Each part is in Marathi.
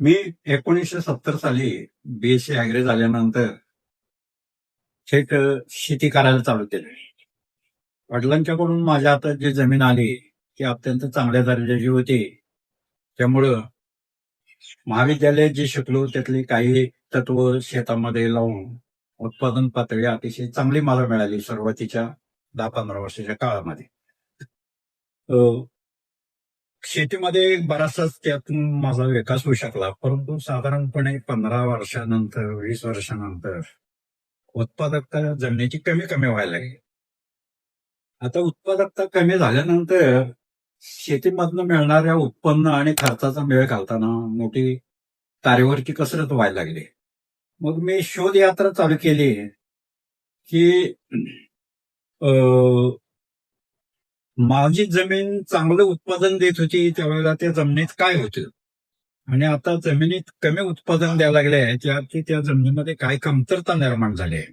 मी एकोणीसशे सत्तर साली बीएससी ऍग्री झाल्यानंतर थेट शेती करायला चालू केली. वडिलांच्याकडून माझ्या हातात जी जमीन आली ती अत्यंत चांगल्या दर्जाची होती. त्यामुळं महाविद्यालयात जे शिकलो त्यातली काही तत्व शेतामध्ये लावून उत्पादन पातळी अतिशय चांगली मला मिळाली सुरुवातीच्या दहा पंधरा वर्षाच्या काळामध्ये. शेतीमध्ये बराचसाच त्यातून माझा विकास होऊ शकला. परंतु साधारणपणे पंधरा वर्षानंतर वीस वर्षानंतर उत्पादकता जमिनीची कमी कमी व्हायला लागली. आता उत्पादकता कमी झाल्यानंतर शेतीमधनं मिळणाऱ्या उत्पन्न आणि खर्चाचा मेळ घालताना मोठी तारेवरची कसरत व्हायला लागली. मग मी शोध यात्रा चालू केली की अ, माझी जमीन चांगलं उत्पादन देत होती त्यावेळेला त्या जमिनीत काय होतं? आणि आता जमिनीत कमी उत्पादन द्यायला लागले आहे त्याची त्या जमिनीमध्ये काय कमतरता निर्माण झाली आहे?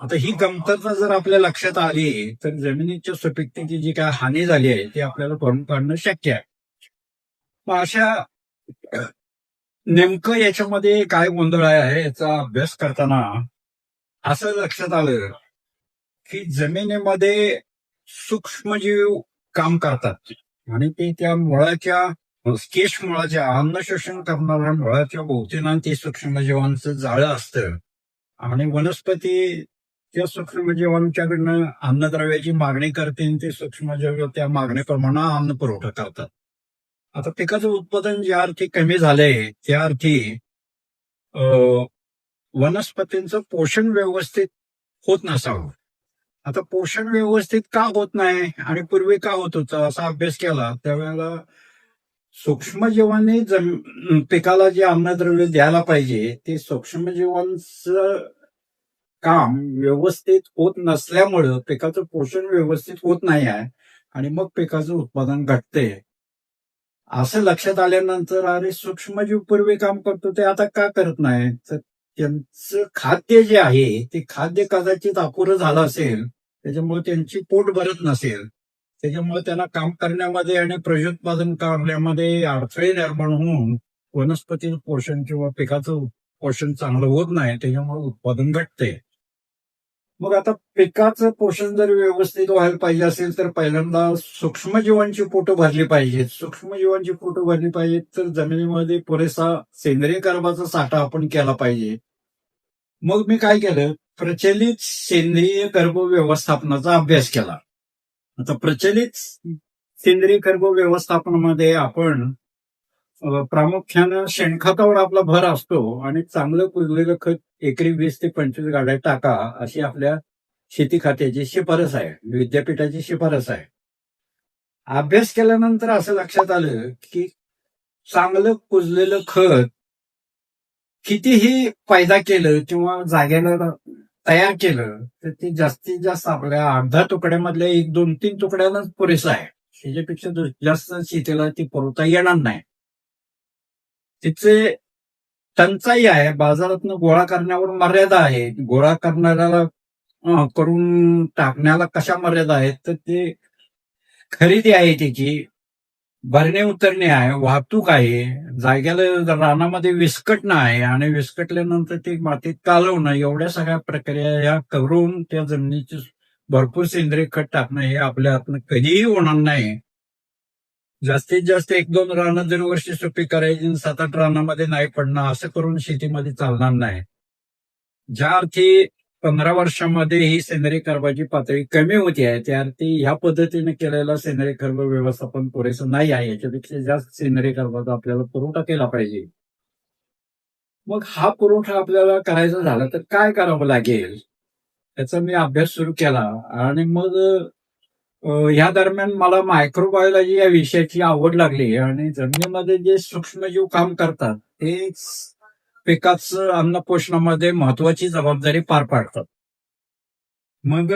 आता ही कमतरता जर आपल्या लक्षात आली तर जमिनीच्या सुपीकतेची जी काय हानी झाली आहे ती आपल्याला भरून काढणं शक्य आहे. मग अशा नेमकं याच्यामध्ये काय गोंधळ आहे याचा अभ्यास करताना असं लक्षात आलं की जमिनीमध्ये सूक्ष्मजीव काम करतात. आणि ते त्या मुळाच्या केश मुळाच्या अन्न शोषण करणाऱ्या मुळाच्या भोवतीनं ते सूक्ष्मजीवांचं जाळं असतं. आणि वनस्पती त्या सूक्ष्मजीवांच्याकडनं अन्नद्रव्याची मागणी करते आणि ते सूक्ष्मजीव त्या मागणीप्रमाणे अन्न पुरवठा करतात. आता पिकाचं उत्पादन ज्या अर्थी कमी झालंय त्या अर्थी अं, वनस्पतींचं पोषण व्यवस्थित होत नसावं. आता पोषण व्यवस्थित का होत नाही आणि पूर्वी का होत होतं असा अभ्यास केला त्यावेळेला सूक्ष्मजीवांनी जम पिकाला जे अन्नद्रव्य द्यायला पाहिजे ते सूक्ष्म जीवांचं काम व्यवस्थित होत नसल्यामुळं पिकाचं पोषण व्यवस्थित होत नाही आहे आणि मग पिकाचं उत्पादन घटते असं लक्षात आल्यानंतर अरे सूक्ष्मजीव पूर्वी काम करतो ते आता का करत नाही? तर त्यांचं खाद्य जे आहे ते खाद्य कदाचित अपुरं झालं असेल त्याच्यामुळे त्यांची पोट भरत नसेल. त्याच्यामुळे त्यांना काम करण्यामध्ये आणि प्रजोत्पादन करण्यामध्ये अडथळे निर्माण होऊन वनस्पती पोषण किंवा पिकाचं पोषण चांगलं होत नाही त्याच्यामुळे उत्पादन घटते. मग आता पिकाचं पोषण जर व्यवस्थित व्हायला पाहिजे असेल तर पहिल्यांदा सूक्ष्मजीवांची पोटं भरली पाहिजेत. सूक्ष्मजीवांची पोटं भरली पाहिजेत तर जमिनीमध्ये पुरेसा सेंद्रिय कर्बाचा साठा आपण केला पाहिजे. मग मी काय केलं? प्रचलित सेंद्रिय कर्ब व्यवस्थापनाचा अभ्यास केला. आता प्रचलित सेंद्रिय कर्ब व्यवस्थापनामध्ये आपण प्रामुख्यानं शेणखतावर आपला भर असतो आणि चांगलं कुजलेलं खत एकरी वीस ते पंचवीस गाड्या टाका अशी आपल्या शेती खात्याची शिफारस आहे. विद्यापीठाची शिफारस आहे. अभ्यास केल्यानंतर असं लक्षात आलं की चांगलं कुजलेलं खत कितीही पैदा केलं किंवा जागेला तयार केलं तर ते जास्तीत जास्त आपल्या अर्धा तुकड्यामधल्या एक दोन तीन तुकड्यालाच पुरेसं आहे. त्याच्यापेक्षा जास्त शेतीला ती पुरवता येणार नाही. तिचे टंचाई आहे बाजारातनं गोळा करण्यावर मर्यादा आहे. गोळा करणाऱ्याला करून टाकण्याला कशा मर्यादा आहेत तर ते खरेदी आहे त्याची. भरणे उतरणे आहे वाहतूक आहे जाग्याला रानामध्ये विस्कटणं आहे आणि विस्कटल्यानंतर ते मातीत कालवणं एवढ्या सगळ्या प्रक्रिया या करून त्या जमिनीची भरपूर सेंद्रिय खत टाकणं हे आपल्या हातनं कधीही होणार नाही. जास्तीत जास्त एक दोन रानं दरवर्षी सुपी करायची सात आठ रानामध्ये नाही पडणं असं करून शेतीमध्ये चालणार नाही. ज्या अर्थी पंधरा वर्षामध्ये ही सेंद्रिय कर्बाची पातळी कमी होती आहे. त्या ह्या पद्धतीने केलेला सेंद्रिय कर्ब व्यवस्थापन पुरेसं नाही आहे. याच्यापेक्षा जास्त सेंद्रिय कर्बाचा आपल्याला पुरवठा केला पाहिजे. मग हा पुरवठा आपल्याला करायचा झाला तर काय करावं लागेल? त्याचा मी अभ्यास सुरू केला. आणि मग ह्या दरम्यान मला मायक्रोबायोलॉजी या विषयाची आवड लागली. आणि जमिनीमध्ये जे सूक्ष्मजीव काम करतात ते पिकाचं अन्न पोषणामध्ये महत्वाची जबाबदारी पार पाडतात. मग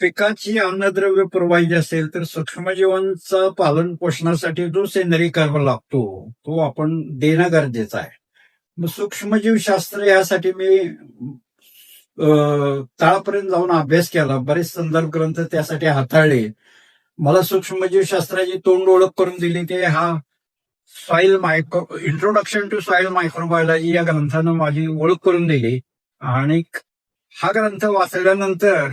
पिकाची अन्नद्रव्य पुरवायची असेल तर सूक्ष्मजीवांचा पालन पोषणासाठी जो सेंद्रिय कर्म लागतो तो आपण देणं गरजेचं आहे. मग सूक्ष्मजीवशास्त्र यासाठी मी तळापर्यंत जाऊन अभ्यास केला. बरेच संदर्भ ग्रंथ त्यासाठी हाताळले. मला सूक्ष्मजीव शास्त्राची तोंड ओळख करून दिली ते हा soil micro introduction to soil microbiology या ग्रंथानं माझी ओळख करून दिली. आणि हा ग्रंथ वाचल्यानंतर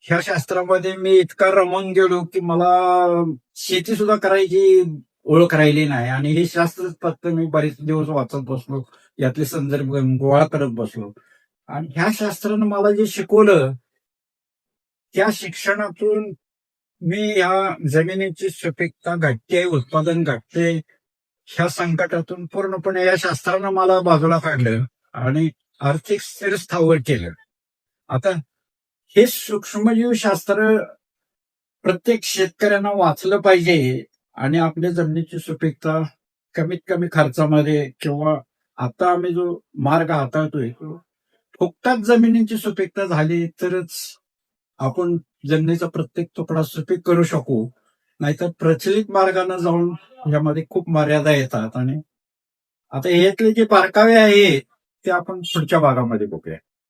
ह्या शास्त्रामध्ये मी इतका रमून गेलो की मला शेती सुद्धा करायची ओळख राहिली नाही. आणि हे शास्त्र फक्त मी बरेच दिवस वाचत बसलो. यातले संदर्भ गोळा करत बसलो. आणि ह्या शास्त्रानं मला जे शिकवलं त्या शिक्षणातून मी या जमिनीची सुपीकता घटते उत्पादन घटते ह्या संकटातून पूर्णपणे या शास्त्रानं मला बाजूला काढलं आणि आर्थिक स्थिर स्थावर केलं. आता हे सूक्ष्मजीव शास्त्र प्रत्येक शेतकऱ्यांना वाचलं पाहिजे आणि आपल्या जमिनीची सुपीकता कमीत कमी खर्चामध्ये किंवा आता आम्ही जो मार्ग हाताळतोय तो फुकटात जमिनीची सुपीकता झाली तरच आपण जमिनीचा प्रत्येक तुकडा सुपीक करू शकू. नाहीतर प्रचलित मार्गाने जाऊन यामध्ये खूप मर्यादा येतात. आणि आता यातले जे बारकावे आहे ते आपण पुढच्या भागामध्ये बघूया.